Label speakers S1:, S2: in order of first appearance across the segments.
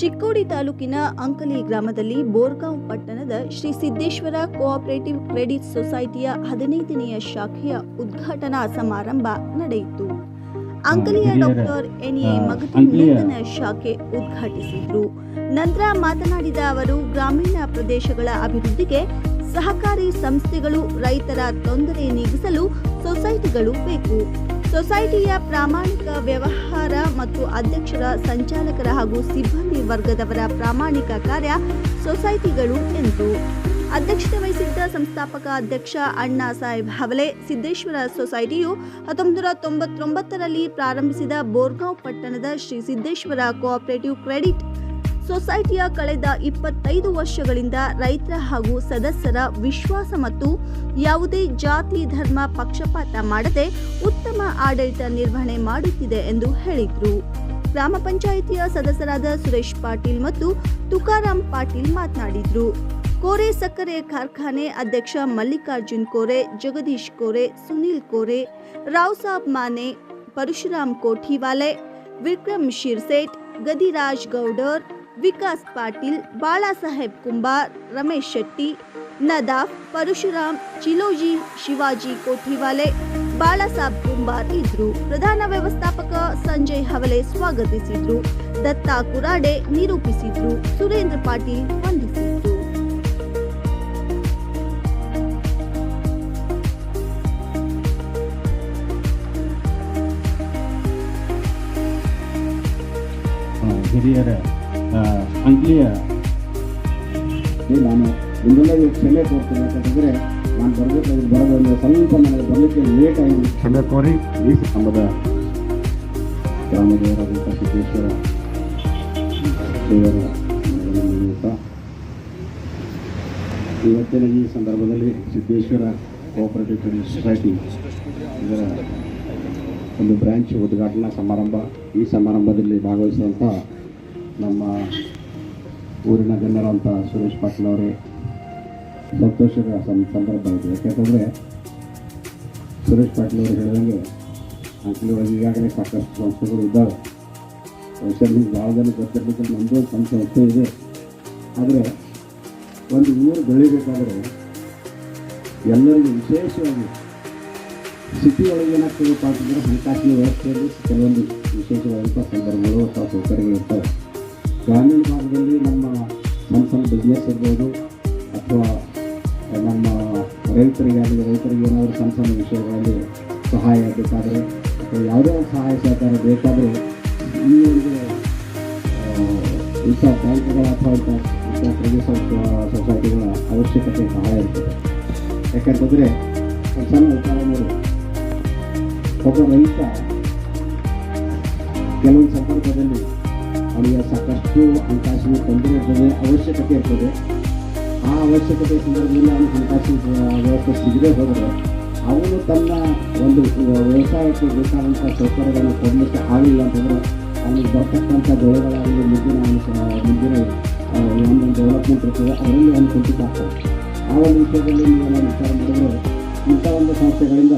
S1: ಚಿಕ್ಕೋಡಿ ತಾಲೂಕಿನ ಅಂಕಲಿ ಗ್ರಾಮದಲ್ಲಿ ಬೋರ್ಗಾಂವ್ ಪಟ್ಟಣದ ಶ್ರೀ ಸಿದ್ದೇಶ್ವರ ಕೋಆಪರೇಟಿವ್ ಕ್ರೆಡಿಟ್ ಸೊಸೈಟಿಯ ಹದಿನೈದನೆಯ ಶಾಖೆಯ ಉದ್ಘಾಟನಾ ಸಮಾರಂಭ ನಡೆಯಿತು. ಅಂಕಲಿಯ ಡಾಕ್ಟರ್ ಎನ್ ಎ
S2: ಮಗತಿ
S1: ನೂತನ ಶಾಖೆ ಉದ್ಘಾಟಿಸಿದ್ರು. ನಂತರ ಮಾತನಾಡಿದ ಅವರು ಗ್ರಾಮೀಣ ಪ್ರದೇಶಗಳ ಅಭಿವೃದ್ಧಿಗೆ ಸಹಕಾರಿ ಸಂಸ್ಥೆಗಳು ರೈತರ ತೊಂದರೆ ನೀಗಿಸಲು ಸೊಸೈಟಿಗಳು ಬೇಕು. ಸೊಸೈಟಿಯ ಪ್ರಾಮಾಣಿಕ ವ್ಯವಹಾರ ಮತ್ತು ಅಧ್ಯಕ್ಷರ ಸಂಚಾಲಕರ ಹಾಗೂ ಸಿಬ್ಬಂದಿ ವರ್ಗದವರ ಪ್ರಾಮಾಣಿಕ ಕಾರ್ಯ ಸೊಸೈಟಿಗಳು ಎಂದು ಅಧ್ಯಕ್ಷತೆ ವಹಿಸಿದ್ದ ಸಂಸ್ಥಾಪಕ ಅಧ್ಯಕ್ಷ ಅಣ್ಣಾ ಸಾಹೇಬ್ ಹವಲೆ, ಸಿದ್ದೇಶ್ವರ ಸೊಸೈಟಿಯು ಹತ್ತೊಂಬತ್ತು ನೂರ ತೊಂಬತ್ತೊಂಬತ್ತರಲ್ಲಿ ಪ್ರಾರಂಭಿಸಿದ ಬೋರ್ಗಾಂವ್ ಪಟ್ಟಣದ ಶ್ರೀ ಸಿದ್ದೇಶ್ವರ ಕೋಆಪರೇಟಿವ್ ಕ್ರೆಡಿಟ್ ಸೊಸೈಟಿಯ ಕಳೆದ ಇಪ್ಪತ್ತೈದು ವರ್ಷಗಳಿಂದ ರೈತರ ಹಾಗೂ ಸದಸ್ಯರ ವಿಶ್ವಾಸ ಮತ್ತು ಯಾವುದೇ ಜಾತಿ, ಧರ್ಮ ಪಕ್ಷಪಾತ ಮಾಡದೆ ಉತ್ತಮ ಆಡಳಿತ ನಿರ್ವಹಣೆ ಮಾಡುತ್ತಿದೆ ಎಂದು ಹೇಳಿದರು. ಗ್ರಾಮ ಪಂಚಾಯಿತಿಯ ಸದಸ್ಯರಾದ ಸುರೇಶ್ ಪಾಟೀಲ್ ಮತ್ತು ತುಕಾರಾಂ ಪಾಟೀಲ್ ಮಾತನಾಡಿದರು. ಕೋರೆ ಸಕ್ಕರೆ ಕಾರ್ಖಾನೆ ಅಧ್ಯಕ್ಷ ಮಲ್ಲಿಕಾರ್ಜುನ್ ಕೋರೆ, ಜಗದೀಶ್ ಕೋರೆ, ಸುನೀಲ್ ಕೋರೆ ರಾವ್ ಸಾಬ್ ಮಾನೆ, ಪರಶುರಾಮ್ ಕೋಠಿವಾಲೆ, ವಿಕ್ರಮ್ ಶಿರ್ಸೇಟ್, ಗದಿರಾಜ್ ಗೌಡರ್ ವಿಕಾಸ್ ಪಾಟೀಲ್ ಬಾಳಾಸಾಹೇಬ್ ಕುಂಬಾರ್, ರಮೇಶ್ ಶೆಟ್ಟಿ, ನದಾಫ್, ಪರಶುರಾಮ್, ಚಿಲೋಜಿ, ಶಿವಾಜಿ ಕೋಠಿವಾಲೆ ಬಾಳಾಸಾಹೇಬ್ ಕುಂಬಾರ್ ಇದ್ರು. ಪ್ರಧಾನ ವ್ಯವಸ್ಥಾಪಕ ಸಂಜಯ್ ಹವಲೆ ಸ್ವಾಗತಿಸಿದ್ರು. ದತ್ತಾ ಕುರಾಡೆ ನಿರೂಪಿಸಿದ್ರು. ಸುರೇಂದ್ರ ಪಾಟೀಲ್ ವಂದಿಸಿದ್ರು.
S2: ಹಿರಿಯರ ಆ, ಅಂಕ್ಲಿಯ
S3: ಏ ನಾನು ನಿಮ್ಮೆಲ್ಲರಿಗೂ ಕ್ಷಮೆ ಕೋರ್ತೇನೆ ಯಾಕಂತಂದರೆ ನಾನು ಬರಬೇಕಾದ್ರೆ ಬರೋದ್ರಿಂದ ಸ್ವಲ್ಪ ನನಗೆ ಬರಲಿಕ್ಕೆ ಲೇಟ್ ಆಗಿ ಕ್ಷಮೆ ಕೋರಿ. ಈ ಸಂಬಂಧ ಗ್ರಾಮದೇವರಾದಂಥ ಸಿದ್ದೇಶ್ವರ ದೇವರ ಇವತ್ತಿನ ಈ ಸಂದರ್ಭದಲ್ಲಿ ಸಿದ್ದೇಶ್ವರ ಕೋಆಪರೇಟಿವ್ ಕ್ರೆಡಿಟ್ ಸೊಸೈಟಿ ಇದರ ಒಂದು ಬ್ರ್ಯಾಂಚ್ ಉದ್ಘಾಟನಾ ಸಮಾರಂಭ. ಈ ಸಮಾರಂಭದಲ್ಲಿ ಭಾಗವಹಿಸಿದಂಥ ನಮ್ಮ ಊರಿನ ಗಣ್ಯರಂಥ ಸುರೇಶ್ ಪಾಟೀಲ್ ಅವರೇ, ಸಂತೋಷದ ಸಂದರ್ಭ ಇದೆ ಯಾಕೆಂತಂದರೆ ಸುರೇಶ್ ಪಾಟೀಲ್ ಅವರು ಹೇಳಿದಂಗೆ ಆಕ್ಚುಲಿ ಒಳಗೆ ಈಗಾಗಲೇ ಸಾಕಷ್ಟು ಸಂಸ್ಥೆಗಳು ಇದ್ದಾವೆ. ನಿಮ್ಗೆ ಭಾಳ ಜನ ಗೊತ್ತಿರಲಿಕ್ಕೆ ನಮ್ಮದು ಒಂದು ಸಂಸ್ಥೆ ಇದೆ. ಆದರೆ ಒಂದು ಊರು ಬೆಳಿಬೇಕಾದ್ರೆ ಎಲ್ಲರಿಗೂ ವಿಶೇಷವಾಗಿ ಸಿಟಿ ಒಳಗೆ ಏನಾಗ್ತದಪ್ಪ ಅಂತಂದ್ರೆ ಹಣಕಾಸಿನ ವ್ಯವಸ್ಥೆಯಲ್ಲಿ ಕೆಲವೊಂದು ವಿಶೇಷವಾದಂಥ ಸಂದರ್ಭಗಳು ಅಥವಾ ಸೌಕರ್ಯಗಳು ಇರ್ತವೆ. ಗ್ರಾಮೀಣ ಭಾಗದಲ್ಲಿ ನಮ್ಮ ಸಣ್ಣ ಸಣ್ಣ ಬಿಸ್ನೆಸ್ ಇರ್ಬೋದು ಅಥವಾ ನಮ್ಮ ರೈತರಿಗೆ ಆಗಲಿ ರೈತರಿಗೆ ಏನಾದರೂ ಸಣ್ಣ ಸಣ್ಣ ವಿಷಯಗಳಲ್ಲಿ ಸಹಾಯ ಬೇಕಾದರೆ ಅಥವಾ ಯಾವುದೇ ಸಹಾಯ ಸಹಕಾರ ಬೇಕಾದರೆ ಈ ಒಂದು ಇಂಥ ಬ್ಯಾಂಕ್ಗಳ ಅಥವಾ ಇಂಥ ಇಂಥ ಪ್ರದೇಶ ಸೊಸೈಟಿಗಳ ಅವಶ್ಯಕತೆ ಸಹಾಯ ಇರ್ತದೆ. ಯಾಕಂತಂದರೆ ಸಣ್ಣ ನೋಡಿ ಒಬ್ಬ ರೈತ ಕೆಲವೊಂದು ಸಂದರ್ಭದಲ್ಲಿ ಅವನಿಗೆ ಸಾಕಷ್ಟು ಹಣಕಾಸಿನ ತೊಂದರೆ ಇರ್ತದೆ ಅವಶ್ಯಕತೆ ಇರ್ತದೆ. ಆ ಅವಶ್ಯಕತೆ ಸಂದರ್ಭದಲ್ಲಿ ಅವನು ಹಣಕಾಸಿನ ವ್ಯವಸ್ಥೆ ಸಿಗದೆ ಹೋದರೆ ಅವನು ತನ್ನ ಒಂದು ವ್ಯವಸಾಯಕ್ಕೆ ಬೇಕಾದಂಥ ಸೌಕರ್ಯಗಳನ್ನು ಕೊಡಲಿಕ್ಕೆ ಆಗಲಿಲ್ಲ ಅಂತಂದರೆ ಅವನಿಗೆ ಬರ್ತಕ್ಕಂಥ ಬೆಳೆಗಳಾಗಲಿ, ಮುಂದಿನ ಮುಂದಿನ ಒಂದು ಡೆವಲಪ್ಮೆಂಟ್ ಇರ್ತದೆ, ಅದರಲ್ಲಿ ಅವನು ಕುಂಠಿತ ಆಗ್ತದೆ ಆ ಒಂದು ವಿಷಯದಲ್ಲಿ ನಾನು ವಿಚಾರ ಮಾಡಿದರೆ ಇಂಥ ಒಂದು ಸಂಸ್ಥೆಗಳಿಂದ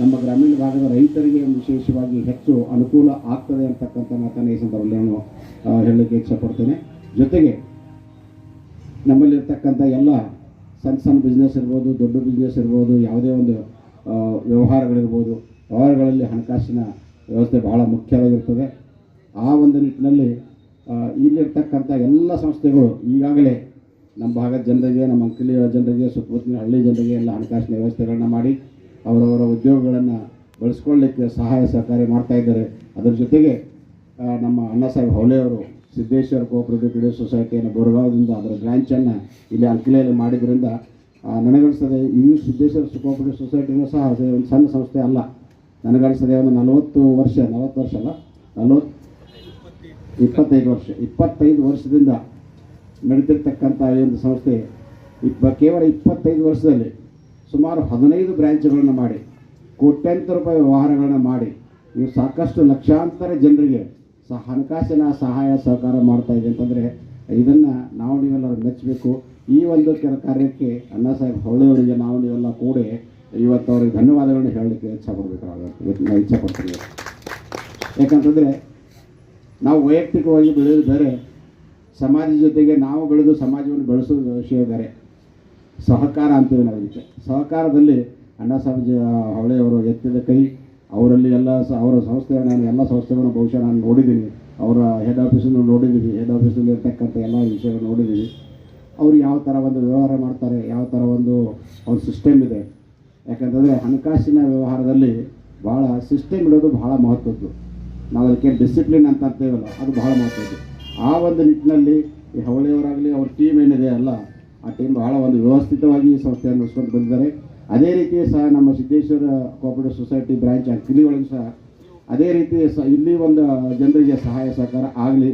S3: ನಮ್ಮ ಗ್ರಾಮೀಣ ಭಾಗದ ರೈತರಿಗೆ ವಿಶೇಷವಾಗಿ ಹೆಚ್ಚು ಅನುಕೂಲ ಆಗ್ತದೆ ಅಂತಕ್ಕಂಥ ಮಾತನ್ನು ಈ ಸಂದರ್ಭದಲ್ಲಿ ನಾನು ಹೇಳಲಿಕ್ಕೆ ಇಚ್ಛಪಡ್ತೇನೆ. ಜೊತೆಗೆ ನಮ್ಮಲ್ಲಿರ್ತಕ್ಕಂಥ ಎಲ್ಲ ಸಣ್ಣ ಸಣ್ಣ ಬಿಸ್ನೆಸ್ ಇರ್ಬೋದು, ದೊಡ್ಡ ಬಿಸ್ನೆಸ್ ಇರ್ಬೋದು, ಯಾವುದೇ ಒಂದು ವ್ಯವಹಾರಗಳಿರ್ಬೋದು, ವ್ಯವಹಾರಗಳಲ್ಲಿ ಹಣಕಾಸಿನ ವ್ಯವಸ್ಥೆ ಬಹಳ ಮುಖ್ಯವಾಗಿರ್ತದೆ. ಆ ಒಂದು ನಿಟ್ಟಿನಲ್ಲಿ ಇಲ್ಲಿರ್ತಕ್ಕಂಥ ಎಲ್ಲ ಸಂಸ್ಥೆಗಳು ಈಗಾಗಲೇ ನಮ್ಮ ಭಾಗದ ಜನರಿಗೆ, ನಮ್ಮ ಅಂಕಲಿಯ ಜನರಿಗೆ, ಸುತ್ತಮುತ್ತಲಿನ ಹಳ್ಳಿ ಜನರಿಗೆ ಎಲ್ಲ ಹಣಕಾಸಿನ ವ್ಯವಸ್ಥೆಗಳನ್ನ ಮಾಡಿ, ಅವರವರ ಉದ್ಯೋಗಗಳನ್ನು ಬಳಸ್ಕೊಳ್ಳಿಕ್ಕೆ ಸಹಾಯ ಸಹಕಾರಿ ಮಾಡ್ತಾ ಇದ್ದಾರೆ. ಅದರ ಜೊತೆಗೆ ನಮ್ಮ ಅಣ್ಣಾ ಸಾಹೇಬ್ ಹೊಲೆಯವರು ಸಿದ್ದೇಶ್ವರ ಕೋಪರೇಟಿವ್ ಕ್ರೆಡಿಟ್ ಸೊಸೈಟಿಯನ್ನು ಬೋರ್ಗಾವದಿಂದ ಅದರ ಬ್ರ್ಯಾಂಚನ್ನು ಇಲ್ಲಿ ಅಂಕಲೆಯಲ್ಲಿ ಮಾಡಿದ್ರಿಂದ ಆ, ನನಗನ್ನಿಸ್ತದೆ ಈ ಸಿದ್ದೇಶ್ವರ ಕೋಪರೇಟಿವ್ ಸೊಸೈಟಿನೂ ಸಹ ಒಂದು ಸಣ್ಣ ಸಂಸ್ಥೆ ಅಲ್ಲ. ನನಗನ್ನಿಸ್ತದೆ ಒಂದು ನಲವತ್ತು ವರ್ಷ ನಲವತ್ತು ವರ್ಷ ಅಲ್ಲ ನಲವತ್ತು ಇಪ್ಪತ್ತೈದು ವರ್ಷ ಇಪ್ಪತ್ತೈದು ವರ್ಷದಿಂದ ನಡೀತಿರ್ತಕ್ಕಂಥ ಈ ಒಂದು ಸಂಸ್ಥೆ ಇಪ್ಪ ಕೇವಲ ಇಪ್ಪತ್ತೈದು ವರ್ಷದಲ್ಲಿ ಸುಮಾರು ಹದಿನೈದು ಬ್ರ್ಯಾಂಚ್ಗಳನ್ನು ಮಾಡಿ ಕೋಟ್ಯಾಂತರ ರೂಪಾಯಿ ವ್ಯವಹಾರಗಳನ್ನು ಮಾಡಿ ಇವು ಸಾಕಷ್ಟು ಲಕ್ಷಾಂತರ ಜನರಿಗೆ ಸಹ ಹಣಕಾಸಿನ ಸಹಾಯ ಸಹಕಾರ ಮಾಡ್ತಾ ಇದೆ ಅಂತಂದರೆ ಇದನ್ನು ನಾವು ನೀವೆಲ್ಲರೂ ಮೆಚ್ಚಬೇಕು. ಈ ಒಂದು ಕೆಲ ಕಾರ್ಯಕ್ಕೆ ಅಣ್ಣಾ ಸಾಹೇಬ್ ಹೊಳೆಯವರಿಗೆ ನಾವು ನೀವೆಲ್ಲ ಕೂಡಿ ಇವತ್ತು ಅವ್ರಿಗೆ ಧನ್ಯವಾದಗಳನ್ನ ಹೇಳಲಿಕ್ಕೆ ಇಚ್ಛೆ ಪಡಬೇಕಾಗುತ್ತೆ ಇಚ್ಛೆ ಪಡ್ತೀವಿ ಯಾಕಂತಂದರೆ ನಾವು ವೈಯಕ್ತಿಕವಾಗಿ ಬೆಳೆಯೋದು ಬೇರೆ ಸಮಾಜದ ಜೊತೆಗೆ ನಾವು ಬೆಳೆದು ಸಮಾಜವನ್ನು ಬೆಳೆಸೋದು ವಿಷಯ ಬೇರೆ. ಸಹಕಾರ ಅಂತೀವಿ ನಾವು ಸಹಕಾರದಲ್ಲಿ ಅಣ್ಣ ಸಾಹೇಬ್ ಹೊಳೆಯವರು ಎತ್ತಿದ ಕೈ ಅವರಲ್ಲಿ ಎಲ್ಲ ಸ, ಅವರ ಸಂಸ್ಥೆ ನಾನು ಎಲ್ಲ ಸಂಸ್ಥೆಗಳನ್ನು ಬಹುಶಃ ನಾನು ನೋಡಿದ್ದೀನಿ. ಅವರ ಹೆಡ್ ಆಫೀಸನ್ನು ನೋಡಿದ್ದೀವಿ. ಹೆಡ್ ಆಫೀಸಲ್ಲಿ ಇರ್ತಕ್ಕಂಥ ಎಲ್ಲ ವಿಷಯಗಳು ನೋಡಿದ್ದೀವಿ. ಅವರು ಯಾವ ಥರ ಒಂದು ವ್ಯವಹಾರ ಮಾಡ್ತಾರೆ, ಯಾವ ಥರ ಒಂದು ಅವ್ರ ಸಿಸ್ಟಮ್ ಇದೆ. ಯಾಕಂತಂದರೆ ಹಣಕಾಸಿನ ವ್ಯವಹಾರದಲ್ಲಿ ಭಾಳ ಸಿಸ್ಟಮ್ ಇಡೋದು ಬಹಳ ಮಹತ್ವದ್ದು. ನಾವು ಅದಕ್ಕೆ ಡಿಸಿಪ್ಲಿನ್ ಅಂತ ಅಂತೇವಲ್ಲ, ಅದು ಬಹಳ ಮಹತ್ವದ್ದು. ಆ ಒಂದು ನಿಟ್ಟಿನಲ್ಲಿ ಈ ಹವಳಿಯವರಾಗಲಿ ಅವ್ರ ಟೀಮ್ ಏನಿದೆ ಅಲ್ಲ, ಆ ಟೀಮ್ ಬಹಳ ಒಂದು ವ್ಯವಸ್ಥಿತವಾಗಿ ಈ ಸಂಸ್ಥೆಯನ್ನು ಬಂದಿದ್ದಾರೆ. ಅದೇ ರೀತಿ ಸಹ ನಮ್ಮ Siddeshwar cooperative society branch Ankali ಒಳಗೆ ಸಹ ಅದೇ ರೀತಿ ಸ ಇಲ್ಲಿ ಒಂದು ಜನರಿಗೆ ಸಹಾಯ ಸಹಕಾರ ಆಗಲಿ.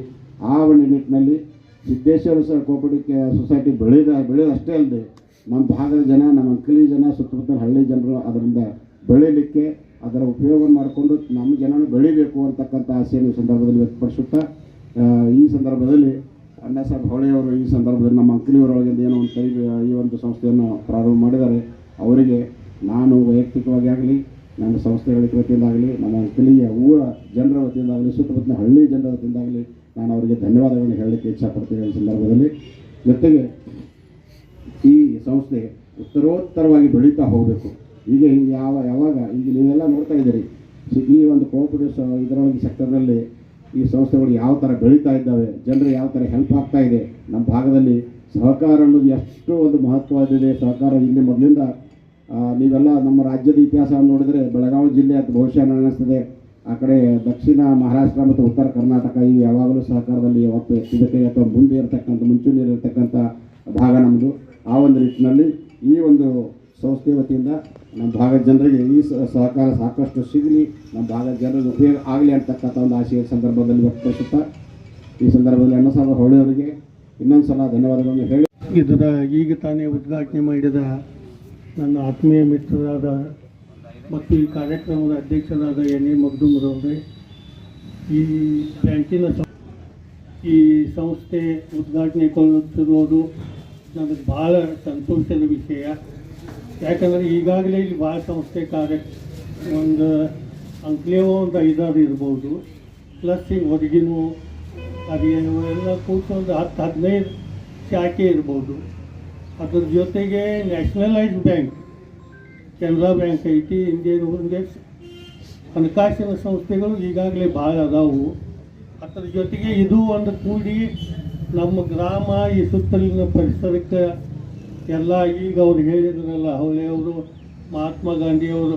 S3: ಆ ಒಂದು ನಿಟ್ಟಿನಲ್ಲಿ ಸಿದ್ದೇಶ್ವರ ಸಹ ಕೋಆಪರೇಟಿವ್ ಸೊಸೈಟಿ ಬೆಳೆದ ಬೆಳೆಯೋದಷ್ಟೇ ಅಲ್ಲದೆ ನಮ್ಮ ಭಾಗದ ಜನ, ನಮ್ಮ ಅಂಕಲಿ ಜನ, ಸುತ್ತಮುತ್ತಲ ಹಳ್ಳಿ ಜನರು ಅದರಿಂದ ಬೆಳೀಲಿಕ್ಕೆ ಅದರ ಉಪಯೋಗವನ್ನು ಮಾಡಿಕೊಂಡು ನಮ್ಮ ಜನನು ಬೆಳಿಬೇಕು ಅಂತಕ್ಕಂಥ ಆಸೆಯನ್ನು ಈ ಸಂದರ್ಭದಲ್ಲಿ ವ್ಯಕ್ತಪಡಿಸುತ್ತಾ ಈ ಸಂದರ್ಭದಲ್ಲಿ ಅಣ್ಣ ಸಾಹೇಬ್ ಹೊಳೆಯವರು ಈ ಸಂದರ್ಭದಲ್ಲಿ ನಮ್ಮ ಅಂಕಲಿಯವರೊಳಗಿಂದ ಏನೋ ಒಂದು ಈ ಒಂದು ಸಂಸ್ಥೆಯನ್ನು ಪ್ರಾರಂಭ ಮಾಡಿದ್ದಾರೆ. ಅವರಿಗೆ ನಾನು ವೈಯಕ್ತಿಕವಾಗಿ ಆಗಲಿ, ನನ್ನ ಸಂಸ್ಥೆಗಳ ವತಿಯಿಂದಾಗಲಿ ನಮ್ಮ ಸ್ಥಳೀಯ ಊರ ಜನರ ವತಿಯಿಂದಾಗಲಿ ಸುತ್ತಮುತ್ತಲಿನ ಹಳ್ಳಿ ಜನರ ವತಿಯಿಂದಾಗಲಿ ನಾನು ಅವರಿಗೆ ಧನ್ಯವಾದಗಳನ್ನು ಹೇಳಲಿಕ್ಕೆ ಇಚ್ಛಪಡ್ತೀನಿ ಈ ಸಂದರ್ಭದಲ್ಲಿ. ಜೊತೆಗೆ ಈ ಸಂಸ್ಥೆ ಉತ್ತರೋತ್ತರವಾಗಿ ಬೆಳೀತಾ ಹೋಗಬೇಕು. ಈಗ ಹಿಂಗೆ ಯಾವ, ಯಾವಾಗ, ಈಗ ನೀವೆಲ್ಲ ನೋಡ್ತಾ ಇದ್ದೀರಿ. ಈ ಒಂದು ಕೋಆಪರೇಟಿವ್ ಇದರೊಳಗೆ ಸೆಕ್ಟರ್ನಲ್ಲಿ ಈ ಸಂಸ್ಥೆಗಳು ಯಾವ ಥರ ಬೆಳೀತಾ ಇದ್ದಾವೆ ಜನರಿಗೆ ಯಾವ ಥರ ಹೆಲ್ಪ್ ಆಗ್ತಾ ಇದೆ, ನಮ್ಮ ಭಾಗದಲ್ಲಿ ಸಹಕಾರ ಅನ್ನೋದು ಎಷ್ಟು ಒಂದು ಮಹತ್ವದಿದೆ ಸಹಕಾರ ಇಲ್ಲಿ ಮೊದಲಿಂದ ನೀವೆಲ್ಲ ನಮ್ಮ ರಾಜ್ಯದ ಇತಿಹಾಸವನ್ನು ನೋಡಿದರೆ ಬೆಳಗಾವಿ ಜಿಲ್ಲೆ ಅದು ಬಹುಶಃ ಅನ್ನಿಸ್ತದೆ ಆ ಕಡೆ ದಕ್ಷಿಣ ಮಹಾರಾಷ್ಟ್ರ ಮತ್ತು ಉತ್ತರ ಕರ್ನಾಟಕ ಇವು ಯಾವಾಗಲೂ ಸಹಕಾರದಲ್ಲಿ ಒಟ್ಟು ಇದಕ್ಕೆ ಅಥವಾ ಮುಂದೆ ಇರತಕ್ಕಂಥ, ಮುಂಚೂಣಿಯಲ್ಲಿ ಇರತಕ್ಕಂಥ ಭಾಗ ನಮ್ಮದು ಆ ಒಂದು ನಿಟ್ಟಿನಲ್ಲಿ ಈ ಒಂದು ಸಂಸ್ಥೆ ವತಿಯಿಂದ ನಮ್ಮ ಭಾಗದ ಜನರಿಗೆ ಈ ಸಹಕಾರ ಸಾಕಷ್ಟು ಸಿಗಲಿ. ನಮ್ಮ ಭಾಗದ ಜನರಿಗೆ ಉಪಯೋಗ ಆಗಲಿ ಅಂತಕ್ಕಂಥ ಒಂದು ಆಶಯ ಸಂದರ್ಭದಲ್ಲಿ ವ್ಯಕ್ತಪಡಿಸುತ್ತಾ, ಈ ಸಂದರ್ಭದಲ್ಲಿ ಅಣ್ಣ ಸಾಹೇಬ್ ಹೊಳೆಯವರಿಗೆ ಇನ್ನೊಂದು ಸಲ ಧನ್ಯವಾದಗಳನ್ನು ಹೇಳಿ.
S4: ಇದರ ಈಗ ತಾನೇ ಉದ್ಘಾಟನೆ ಮಾಡಿದ ನನ್ನ ಆತ್ಮೀಯ ಮಿತ್ರರಾದ ಮತ್ತು ಈ ಕಾರ್ಯಕ್ರಮದ ಅಧ್ಯಕ್ಷರಾದ ಎನ್ ಎ ಮಗ್ದುಮ್ರವರೇ ಈ ಬ್ಯಾಂಕಿನ ಈ ಸಂಸ್ಥೆ ಉದ್ಘಾಟನೆ ಕೊಡುತ್ತಿರುವುದು ನನಗೆ ಭಾಳ ಸಂತೋಷದ ವಿಷಯ. ಯಾಕಂದರೆ ಈಗಾಗಲೇ ಇಲ್ಲಿ ಭಾಳ ಸಂಸ್ಥೆ ಕಾರ್ಯ ಒಂದು ಅಂಕ್ಲೇವೋ ಒಂದು ಐದಾರು ಇರ್ಬೋದು. ಪ್ಲಸ್ ಈಗ ಹೊರಗಿನೂ ಅದೇನು ಎಲ್ಲ ಕೂತು ಒಂದು ಹತ್ತು ಹದಿನೈದು ಶಾಖೆ ಇರ್ಬೋದು. ಅದ್ರ ಜೊತೆಗೆ ನ್ಯಾಷನಲೈಸ್ ಬ್ಯಾಂಕ್, ಕೆನರಾ ಬ್ಯಾಂಕ್ ಐತಿ, ಇಂಡಿಯನ್ ಇಂಡೆಕ್ಸ್ ಹಣಕಾಸಿನ ಸಂಸ್ಥೆಗಳು ಈಗಾಗಲೇ ಭಾಳ ಅದಾವು. ಅದ್ರ ಜೊತೆಗೆ ಇದು ಒಂದು ಕೂಡಿ ನಮ್ಮ ಗ್ರಾಮ ಈ ಸುತ್ತಲಿನ ಪರಿಸರಕ್ಕೆ ಎಲ್ಲ ಈಗ ಅವ್ರು ಹೇಳಿದ್ರಲ್ಲ ಹೊಳೆಯವರು ಮಹಾತ್ಮ ಗಾಂಧಿಯವರು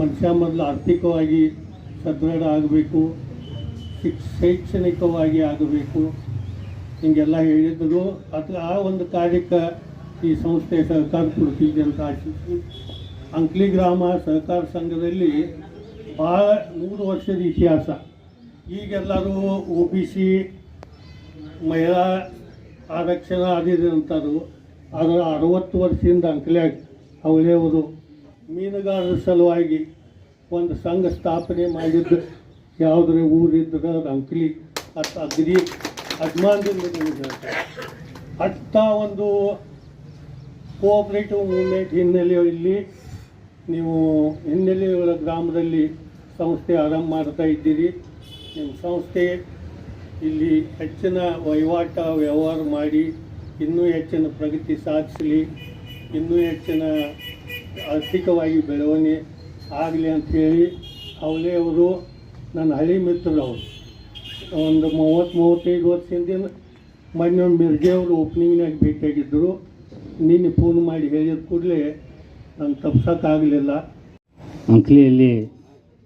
S4: ಮನುಷ್ಯ ಮೊದಲು ಆರ್ಥಿಕವಾಗಿ ಸದೃಢ ಆಗಬೇಕು, ಶಿಕ್, ಶೈಕ್ಷಣಿಕವಾಗಿ ಆಗಬೇಕು, ಹಿಂಗೆಲ್ಲ ಹೇಳಿದ್ರು. ಅದು ಆ ಒಂದು ಕಾರ್ಯಕ್ಕೆ ಈ ಸಂಸ್ಥೆ ಸಹಕಾರ ಕೊಡ್ತಿದ್ದೆ ಅಂತ ಆಶಿಸಿ ಅಂಕ್ಲಿ ಗ್ರಾಮ ಸಹಕಾರ ಸಂಘದಲ್ಲಿ ಭಾಳ ನೂರು ವರ್ಷದ ಇತಿಹಾಸ. ಈಗೆಲ್ಲರೂ ಒ ಬಿ ಸಿ, ಮಹಿಳಾ ಆರಕ್ಷಣ ಆದಿದೆ ಅಂತಾರು ಅದರ ಅರವತ್ತು ವರ್ಷದಿಂದ ಅಂಕಲ್ಯಾಗ ಅವಳೆಯವರು ಮೀನುಗಾರರ ಸಲುವಾಗಿ ಒಂದು ಸಂಘ ಸ್ಥಾಪನೆ ಮಾಡಿದ್ದು ಯಾವುದ್ರ ಊರಿದ್ರೆ ಅದು ಅಂಕ್ಲಿ ಅಥವಾ ಅಗ್ರಿ ಅಜ್ಮಾನ್ದಿಂದ ಅಟ್ಟ ಒಂದು ಕೋಆಪ್ರೇಟಿವ್ ಮೂವ್ಮೆಂಟ್ ಹಿನ್ನೆಲೆಯಲ್ಲಿ ನೀವು ಹಿನ್ನೆಲೆಯವರ ಗ್ರಾಮದಲ್ಲಿ ಸಂಸ್ಥೆ ಆರಂಭ ಮಾಡ್ತಾ ಇದ್ದೀರಿ. ನಿಮ್ಮ ಸಂಸ್ಥೆ ಇಲ್ಲಿ ಹೆಚ್ಚಿನ ವಹಿವಾಟ ವ್ಯವಹಾರ ಮಾಡಿ, ಇನ್ನೂ ಹೆಚ್ಚಿನ ಪ್ರಗತಿ ಸಾಧಿಸಲಿ, ಇನ್ನೂ ಹೆಚ್ಚಿನ ಆರ್ಥಿಕವಾಗಿ ಬೆಳವಣಿಗೆ ಆಗಲಿ ಅಂಥೇಳಿ ಅವರು ನನ್ನ ಹಳಿ ಮಿತ್ರರು ಅವರು. ಒಂದು ಮೂವತ್ತು ಮೂವತ್ತೈದು ವರ್ಷದಿಂದ ಮೊನ್ನೆ ಒಂದು ಮಿರ್ಜೆ ಅವರು ಓಪನಿಂಗ್ನಾಗ ಭೇಟಿಯಾಗಿದ್ದರು. ನಿನ್ನೆ ಫೋನ್ ಮಾಡಿ ಹೇಳಿದ ಕೂಡಲೇ ನಾನು ತಪ್ಸೋಕ್ಕಾಗಲಿಲ್ಲ.
S5: ಅಂಕ್ಲಿಯಲ್ಲಿ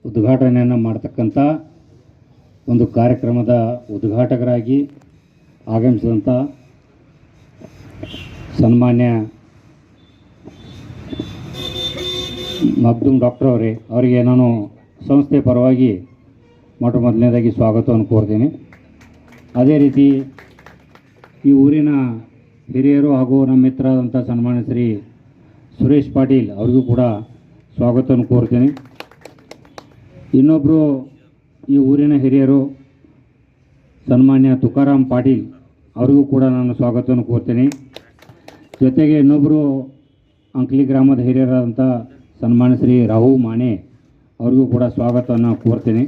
S5: ಉದ್ಘಾಟನೆಯನ್ನು ಮಾಡ್ತಕ್ಕಂಥ ಒಂದು ಕಾರ್ಯಕ್ರಮದ ಉದ್ಘಾಟಕರಾಗಿ ಆಗಮಿಸಿದಂಥ ಸನ್ಮಾನ್ಯ ಮಗ್ದುಮ್ ಡಾಕ್ಟರ್ ಅವರೇ, ಅವರಿಗೆ ನಾನು ಸಂಸ್ಥೆ ಪರವಾಗಿ ಮೊಟ್ಟ ಮೊದಲನೇದಾಗಿ ಸ್ವಾಗತವನ್ನು ಕೋರ್ತೀನಿ. ಅದೇ ರೀತಿ ಈ ಊರಿನ ಹಿರಿಯರು ಹಾಗೂ ನಮ್ಮ ಮಿತ್ರರಾದಂಥ ಸನ್ಮಾನ್ಯ ಶ್ರೀ ಸುರೇಶ್ ಪಾಟೀಲ್ ಅವರಿಗೂ ಕೂಡ ಸ್ವಾಗತವನ್ನು ಕೋರ್ತೀನಿ ಇನ್ನೊಬ್ಬರು ಈ ಊರಿನ ಹಿರಿಯರು ಸನ್ಮಾನ್ಯ ತುಕಾರಾಮ್ ಪಾಟೀಲ್ ಅವರಿಗೂ ಕೂಡ ನಾನು ಸ್ವಾಗತವನ್ನು ಕೋರ್ತೀನಿ ಜೊತೆಗೆ ಇನ್ನೊಬ್ಬರು ಅಂಕ್ಲಿ ಗ್ರಾಮದ ಹಿರಿಯರಾದಂಥ ಸನ್ಮಾನ್ಯ ಶ್ರೀ ರಾಹು ಮಾಣೆ ಅವರಿಗೂ ಕೂಡ ಸ್ವಾಗತವನ್ನು ಕೋರ್ತೀನಿ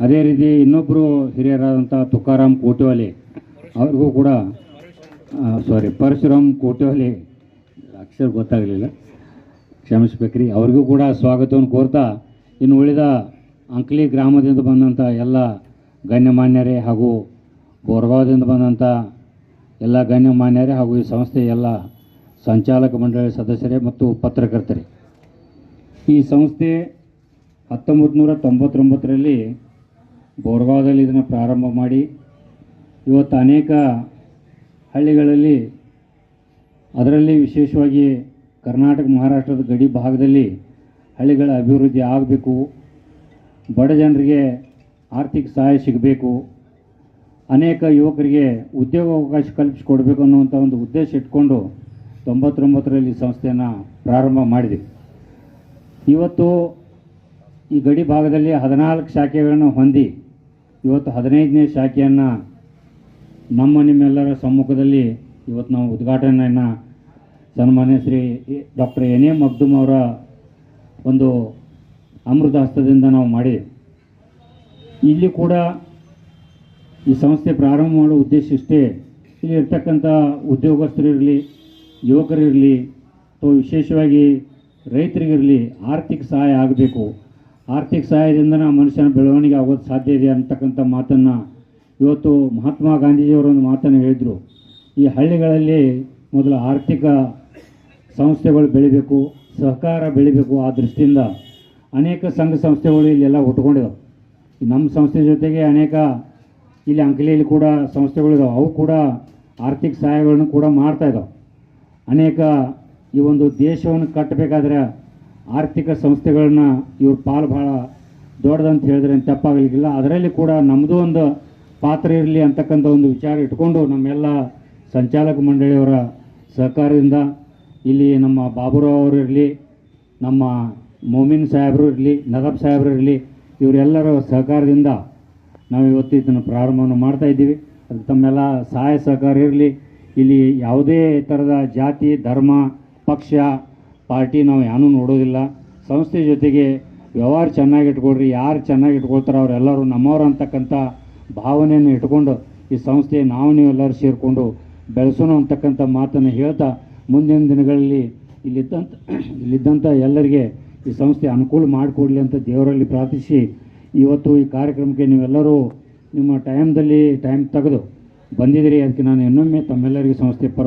S5: ಅದೇ ರೀತಿ ಇನ್ನೊಬ್ಬರು ಹಿರಿಯರಾದಂಥ ತುಕಾರಾಮ್ ಕೋಟಿವಾಲಿ ಅವ್ರಿಗೂ ಕೂಡ ಸಾರಿ ಪರಶುರಾಮ್ ಕೋಟೆಹಲಿ ಅಕ್ಷರ ಗೊತ್ತಾಗಲಿಲ್ಲ. ಕ್ಷಮಿಸ್ಬೇಕ್ರಿ. ಅವ್ರಿಗೂ ಕೂಡ ಸ್ವಾಗತವನ್ನು ಕೋರ್ತಾ, ಇನ್ನು ಉಳಿದ ಅಂಕ್ಲಿ ಗ್ರಾಮದಿಂದ ಬಂದಂಥ ಎಲ್ಲ ಗಣ್ಯಮಾನ್ಯರೇ ಹಾಗೂ ಬೋರ್ಗಾವದಿಂದ ಬಂದಂಥ ಎಲ್ಲ ಗಣ್ಯಮಾನ್ಯರೇ ಹಾಗೂ ಈ ಸಂಸ್ಥೆಯ ಎಲ್ಲ ಸಂಚಾಲಕ ಮಂಡಳಿ ಸದಸ್ಯರೇ ಮತ್ತು ಪತ್ರಕರ್ತರೇ. ಈ ಸಂಸ್ಥೆ ಹತ್ತೊಂಬತ್ತು ನೂರ ತೊಂಬತ್ತೊಂಬತ್ತರಲ್ಲಿ ಬೋರ್ಗಾವದಲ್ಲಿ ಇದನ್ನು ಪ್ರಾರಂಭ ಮಾಡಿ, ಇವತ್ತು ಅನೇಕ ಹಳ್ಳಿಗಳಲ್ಲಿ ಅದರಲ್ಲಿ ವಿಶೇಷವಾಗಿ ಕರ್ನಾಟಕ ಮಹಾರಾಷ್ಟ್ರದ ಗಡಿ ಭಾಗದಲ್ಲಿ ಹಳ್ಳಿಗಳ ಅಭಿವೃದ್ಧಿ ಆಗಬೇಕು. ಬಡ ಜನರಿಗೆ ಆರ್ಥಿಕ ಸಹಾಯ ಸಿಗಬೇಕು. ಅನೇಕ ಯುವಕರಿಗೆ ಉದ್ಯೋಗ ಅವಕಾಶ ಕಲ್ಪಿಸಿಕೊಡ್ಬೇಕು ಅನ್ನುವಂಥ ಒಂದು ಉದ್ದೇಶ ಇಟ್ಕೊಂಡು ತೊಂಬತ್ತೊಂಬತ್ತರಲ್ಲಿ ಸಂಸ್ಥೆಯನ್ನು ಪ್ರಾರಂಭ ಮಾಡಿದೆ. ಇವತ್ತು ಈ ಗಡಿ ಭಾಗದಲ್ಲಿ ಹದಿನಾಲ್ಕು ಶಾಖೆಗಳನ್ನು ಹೊಂದಿ, ಇವತ್ತು ಹದಿನೈದನೇ ಶಾಖೆಯನ್ನು ನಮ್ಮ ನಿಮ್ಮೆಲ್ಲರ ಸಮ್ಮುಖದಲ್ಲಿ ಇವತ್ತು ನಾವು ಉದ್ಘಾಟನೆಯನ್ನು ಸನ್ಮಾನ್ಯ Shri doctor N A Magdum ಅವರ ಒಂದು ಅಮೃತ ಹಸ್ತದಿಂದ ನಾವು ಮಾಡಿ ಇಲ್ಲಿ ಕೂಡ ಈ ಸಂಸ್ಥೆ ಪ್ರಾರಂಭ ಮಾಡೋ ಉದ್ದೇಶ ಇಷ್ಟೇ. ಇಲ್ಲಿ ಇರ್ತಕ್ಕಂಥ ಉದ್ಯೋಗಸ್ಥರಿರಲಿ ಯುವಕರಿರಲಿ ಅಥವಾ ವಿಶೇಷವಾಗಿ ರೈತರಿಗಿರಲಿ ಆರ್ಥಿಕ ಸಹಾಯ ಆಗಬೇಕು. ಆರ್ಥಿಕ ಸಹಾಯದಿಂದ ಮನುಷ್ಯನ ಬೆಳವಣಿಗೆ ಆಗೋದು ಸಾಧ್ಯ ಇದೆ ಅಂತಕ್ಕಂಥ ಮಾತನ್ನು ಇವತ್ತು ಮಹಾತ್ಮ ಗಾಂಧೀಜಿಯವರೊಂದು ಮಾತನ್ನು ಹೇಳಿದರು. ಈ ಹಳ್ಳಿಗಳಲ್ಲಿ ಮೊದಲು ಆರ್ಥಿಕ ಸಂಸ್ಥೆಗಳು ಬೆಳಿಬೇಕು, ಸಹಕಾರ ಬೆಳಿಬೇಕು. ಆ ದೃಷ್ಟಿಯಿಂದ ಅನೇಕ ಸಂಘ ಸಂಸ್ಥೆಗಳು ಇಲ್ಲೆಲ್ಲ ಹುಟ್ಕೊಂಡಿದ್ದಾವೆ ನಮ್ಮ ಸಂಸ್ಥೆ ಜೊತೆಗೆ ಅನೇಕ ಇಲ್ಲಿ ಅಂಕಲಿಯಲ್ಲಿ ಕೂಡ ಸಂಸ್ಥೆಗಳಿದಾವೆ ಅವು ಕೂಡ ಆರ್ಥಿಕ ಸಹಾಯಗಳನ್ನು ಕೂಡ ಮಾಡ್ತಾಯಿದ್ದಾವೆ ಅನೇಕ ಈ ಒಂದು ದೇಶವನ್ನು ಕಟ್ಟಬೇಕಾದ್ರೆ ಆರ್ಥಿಕ ಸಂಸ್ಥೆಗಳನ್ನ ಇವ್ರ ಪಾಲು ಭಾಳ ದೊಡ್ಡದಂತ ಹೇಳಿದ್ರೆ ತಪ್ಪಾಗಲಿಕ್ಕಿಲ್ಲ. ಅದರಲ್ಲಿ ಕೂಡ ನಮ್ಮದು ಒಂದು ಪಾತ್ರ ಇರಲಿ ಅಂತಕ್ಕಂಥ ಒಂದು ವಿಚಾರ ಇಟ್ಕೊಂಡು ನಮ್ಮೆಲ್ಲ ಸಂಚಾಲಕ ಮಂಡಳಿಯವರ ಸಹಕಾರದಿಂದ ಇಲ್ಲಿ ನಮ್ಮ ಬಾಬುರಾವ್ ಅವರು ಇರಲಿ, ನಮ್ಮ ಮೊಮಿನ್ ಸಾಹೇಬರು ಇರಲಿ ನದಬ್ ಸಾಹೇಬರು ಇರಲಿ, ಇವರೆಲ್ಲರ ಸಹಕಾರದಿಂದ ನಾವು ಇವತ್ತು ಇದನ್ನು ಪ್ರಾರಂಭವನ್ನು ಮಾಡ್ತಾ ಇದ್ದೀವಿ. ಅದು ತಮ್ಮೆಲ್ಲ ಸಹಾಯ ಸಹಕಾರ ಇರಲಿ. ಇಲ್ಲಿ ಯಾವುದೇ ಥರದ ಜಾತಿ, ಧರ್ಮ, ಪಕ್ಷ, ಪಾರ್ಟಿ ನಾವು ಯಾರೂ ನೋಡೋದಿಲ್ಲ. ಸಂಸ್ಥೆ ಜೊತೆಗೆ ವ್ಯವಹಾರ ಚೆನ್ನಾಗಿ ಇಟ್ಕೊಳ್ರಿ ಯಾರು ಚೆನ್ನಾಗಿ ಇಟ್ಕೊಳ್ತಾರೋ ಅವರೆಲ್ಲರೂ ನಮ್ಮವ್ರು ಅಂತಕ್ಕಂಥ ಭಾವನೆಯನ್ನು ಇಟ್ಕೊಂಡು ಈ ಸಂಸ್ಥೆ ನಾವು ನೀವೆಲ್ಲರೂ ಸೇರಿಕೊಂಡು ಬೆಳೆಸೋಣ ಅಂತಕ್ಕಂಥ ಮಾತನ್ನು ಹೇಳ್ತಾ ಮುಂದಿನ ದಿನಗಳಲ್ಲಿ ಇಲ್ಲಿದ್ದಂಥ ಇಲ್ಲಿದ್ದಂಥ ಎಲ್ಲರಿಗೆ ಈ ಸಂಸ್ಥೆ ಅನುಕೂಲ ಮಾಡಿಕೊಡ್ಲಿ ಅಂತ ದೇವರಲ್ಲಿ ಪ್ರಾರ್ಥಿಸಿ. ಇವತ್ತು ಈ ಕಾರ್ಯಕ್ರಮಕ್ಕೆ ನೀವೆಲ್ಲರೂ ನಿಮ್ಮ ಟೈಮ್ದಲ್ಲಿ ಟೈಮ್ ತೆಗೆದು ಬಂದಿದ್ದೀರಿ. ಅದಕ್ಕೆ ನಾನು ಇನ್ನೊಮ್ಮೆ ತಮ್ಮೆಲ್ಲರಿಗೂ ಸಂಸ್ಥೆ ಪರ